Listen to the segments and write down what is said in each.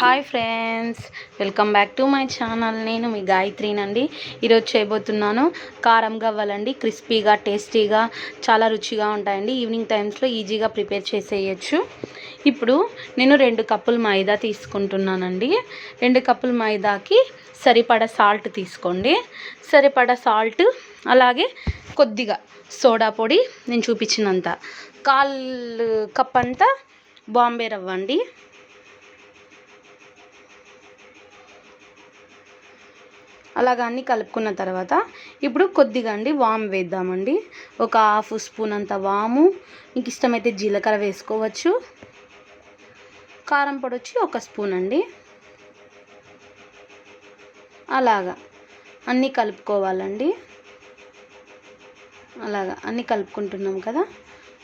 Hi friends welcome back to my channel నేను మీ గాయత్రినండి. ఈరోజు చేయబోతున్నాను కారం గవ్వలండి. క్రిస్పీగా టేస్టీగా చాలా రుచిగా ఉంటాయండి. ఈవినింగ్ టైమ్స్లో ఈజీగా ప్రిపేర్ చేసేయచ్చు. ఇప్పుడు నేను రెండు కప్పులు మైదా తీసుకుంటున్నానండి. రెండు కప్పులు మైదాకి సరిపడ సాల్ట్ తీసుకోండి. సరిపడ సాల్ట్ అలాగే కొద్దిగా సోడా పొడి నేను చూపించినంత. కాల్ కప్ అంతా బాంబే రవ్వ అండి అలాగ అన్నీ కలుపుకున్న తర్వాత ఇప్పుడు కొద్దిగా అండి వామ్ వేద్దామండి. ఒక హాఫ్ స్పూన్ అంత వాము. మీకు ఇష్టమైతే జీలకర్ర వేసుకోవచ్చు. కారం పొడి వచ్చి ఒక స్పూన్ అండి. అలాగా అన్నీ కలుపుకోవాలండి. అలాగా అన్నీ కలుపుకుంటున్నాం కదా.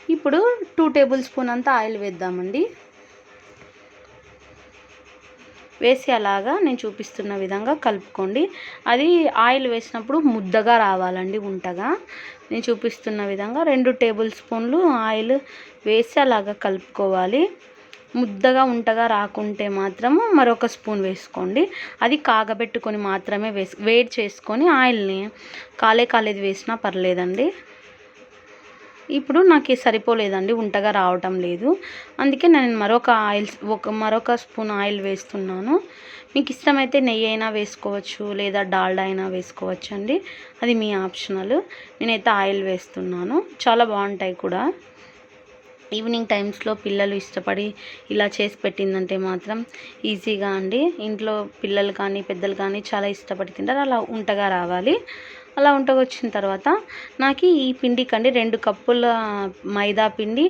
ఇప్పుడు టూ టేబుల్ స్పూన్ అంతా ఆయిల్ వేద్దామండి. వేసి అలాగా నేను చూపిస్తున్న విధంగా కలుపుకోండి. అది ఆయిల్ వేసినప్పుడు ముద్దగా రావాలండి ఉంటగా. నేను చూపిస్తున్న విధంగా రెండు టేబుల్ స్పూన్లు ఆయిల్ వేసి అలాగా కలుపుకోవాలి. ముద్దగా ఉంటగా రాకుంటే మాత్రము మరొక స్పూన్ వేసుకోండి. అది కాగబెట్టుకొని మాత్రమే వేసి వేడి చేసుకొని ఆయిల్ని కాలే కాలేది వేసినా పర్లేదండి. ఇప్పుడు నాకు సరిపోలేదండి ఉంటగా రావటం లేదు. అందుకే నేను మరొక ఆయిల్ ఒక మరొక స్పూన్ ఆయిల్ వేస్తున్నాను. మీకు ఇష్టమైతే నెయ్యి అయినా వేసుకోవచ్చు లేదా డాల్డా అయినా వేసుకోవచ్చు అండి. అది మీ ఆప్షనల్. నేనైతే ఆయిల్ వేస్తున్నాను. చాలా బాగుంటాయి కూడా. ఈవినింగ్ టైమ్స్లో పిల్లలు ఇష్టపడి ఇలా చేసి పెట్టిందంటే మాత్రం ఈజీగా అండి. ఇంట్లో పిల్లలు కానీ పెద్దలు కానీ చాలా ఇష్టపడి తింటారు. అలా ఉంటగా రావాలి. అలా వంటకు వచ్చిన తర్వాత నాకు ఈ పిండికండి రెండు కప్పుల మైదా పిండి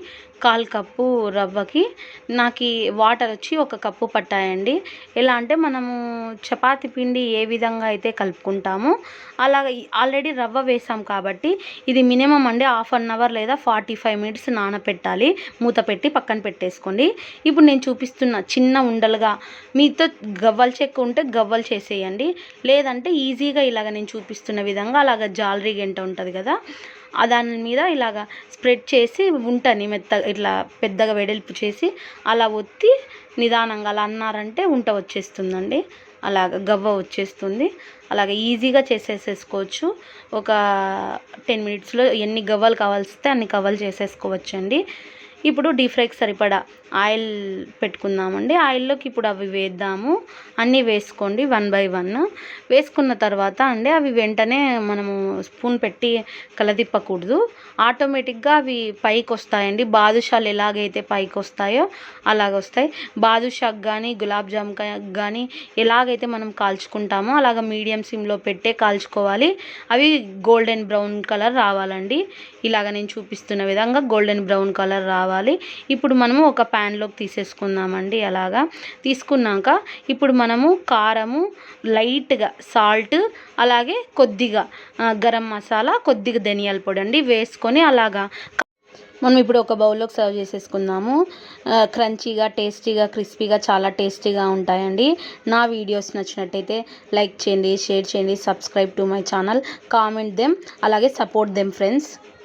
కాల్ కప్పు రవ్వకి నాకు వాటర్ వచ్చి ఒక కప్పు పట్టాయండి. ఎలా అంటే మనము చపాతి పిండి ఏ విధంగా అయితే కలుపుకుంటామో అలా ఆల్రెడీ రవ్వ వేసాం కాబట్టి ఇది మినిమం అండి హాఫ్ అన్ అవర్ లేదా ఫార్టీ ఫైవ్ మినిట్స్ నానపెట్టాలి. మూత పెట్టి పక్కన పెట్టేసుకోండి. ఇప్పుడు నేను చూపిస్తున్న చిన్న ఉండలుగా మీతో గవ్వలు చెక్క ఉంటే గవ్వలు చేసేయండి. లేదంటే ఈజీగా ఇలాగ నేను చూపిస్తున్న విధంగా అలాగ జాలరీ గంట ఉంటుంది కదా దాని మీద ఇలాగ స్ప్రెడ్ చేసి ఉంటని మెత్తగా ఇట్లా పెద్దగా వెడల్పు చేసి అలా ఒత్తి నిదానంగా అలా అన్నారంటే ఉంట వచ్చేస్తుందండి. అలాగ గవ్వ వచ్చేస్తుంది. అలాగే ఈజీగా చేసేసేసుకోవచ్చు. ఒక టెన్ మినిట్స్లో ఎన్ని గవ్వలు కావాల్సితే అన్ని గవ్వలు చేసేసుకోవచ్చండి. ఇప్పుడు డీప్ ఫ్రైకి సరిపడా ఆయిల్ పెట్టుకుందామండి. ఆయిల్లోకి ఇప్పుడు అవి వేద్దాము. అన్నీ వేసుకోండి వన్ బై వన్. వేసుకున్న తర్వాత అండి అవి వెంటనే మనము స్పూన్ పెట్టి కలదిప్పకూడదు. ఆటోమేటిక్గా అవి పైకి వస్తాయండి బాదుషాలు ఎలాగైతే పైకి వస్తాయో అలాగ వస్తాయి బాదుషాకి కానీ గులాబ్ జామ్ కానీ ఎలాగైతే మనం కాల్చుకుంటామో అలాగ మీడియం సిమ్లో పెట్టే కాల్చుకోవాలి. అవి గోల్డెన్ బ్రౌన్ కలర్ రావాలండి. ఇలాగ నేను చూపిస్తున్న విధంగా గోల్డెన్ బ్రౌన్ కలర్ రావాలి. ఇప్పుడు మనము ఒక ప్యాన్లోకి తీసేసుకుందామండి అలాగా. తీసుకున్నాక ఇప్పుడు మనము కారము లైట్గా సాల్ట్ అలాగే కొద్దిగా గరం మసాలా కొద్దిగా ధనియాల పొడి అండి వేసుకొని అలాగా. మనం ఇప్పుడు ఒక బౌల్లోకి సర్వ్ చేసేసుకుందాము. క్రంచీగా టేస్టీగా క్రిస్పీగా చాలా టేస్టీగా ఉంటాయండి. నా వీడియోస్ నచ్చినట్టయితే లైక్ చేయండి షేర్ చేయండి subscribe to my channel comment them అలాగే సపోర్ట్ దెమ్ ఫ్రెండ్స్